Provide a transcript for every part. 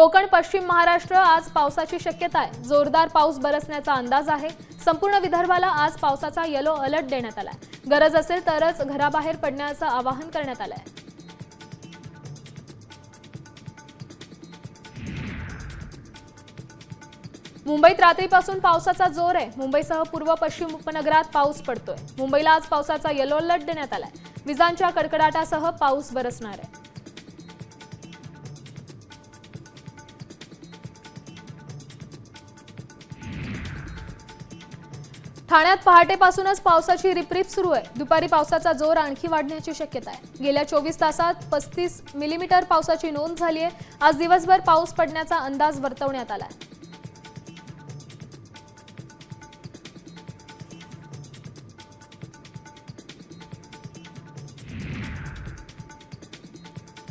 कोकण पश्चिम महाराष्ट्र आज पावसाची शक्यता आहे. जोरदार पाऊस बरसण्याचा अंदाज आहे. संपूर्ण विदर्भाला आज पावसाचा येलो अलर्ट देण्यात आलाय. गरज असेल तरच घराबाहेर पडण्याचं आवाहन करण्यात आलंय. मुंबईत रात्रीपासून पावसाचा जोर आहे. मुंबईसह पूर्व पश्चिम उपनगरात पाऊस पडतोय. मुंबईला आज पावसाचा येलो अलर्ट देण्यात आलाय. विजांच्या कडकडाटासह पाऊस बरसणार आहे. ठाण्यात पहाटेपासूनच पावसाची रिपरिप सुरू आहे. दुपारी पावसाचा जोर आणखी वाढण्याची शक्यता आहे. गेल्या चोवीस तासात पस्तीस मिलीमीटर पावसाची नोंद झाली आहे. आज दिवसभर पाऊस पडण्याचा अंदाज वर्तवण्यात आला आहे.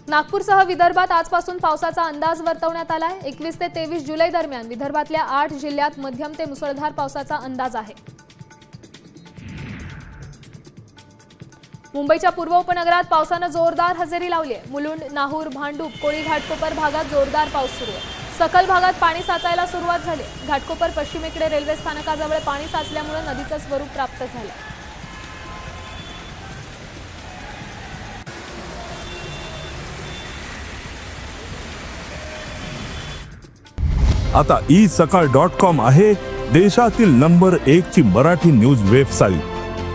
नागपूरसह विदर्भात आजपासून पावसाचा अंदाज वर्तवण्यात आलाय एकवीस ते तेवीस जुलै दरम्यान विदर्भातल्या आठ जिल्ह्यात मध्यम ते मुसळधार पावसाचा अंदाज आहे. मुंबईच्या पूर्व उपनगरात पावसानं जोरदार हजेरी लावली आहे. मुलुंड नाहूर भांडूप कोळी घाटकोपर भागात जोरदार पाऊस सुरू आहे. सखल भागात पाणी साचायला सुरुवात झाली. घाटकोपर पश्चिमेकडे रेल्वे स्थानकाजवळ पाणी साचल्यामुळे नदीचं स्वरूप प्राप्त झालं. आता ई सकाळ डॉट कॉम आहे देशातील नंबर एक ची मराठी न्यूज वेबसाईट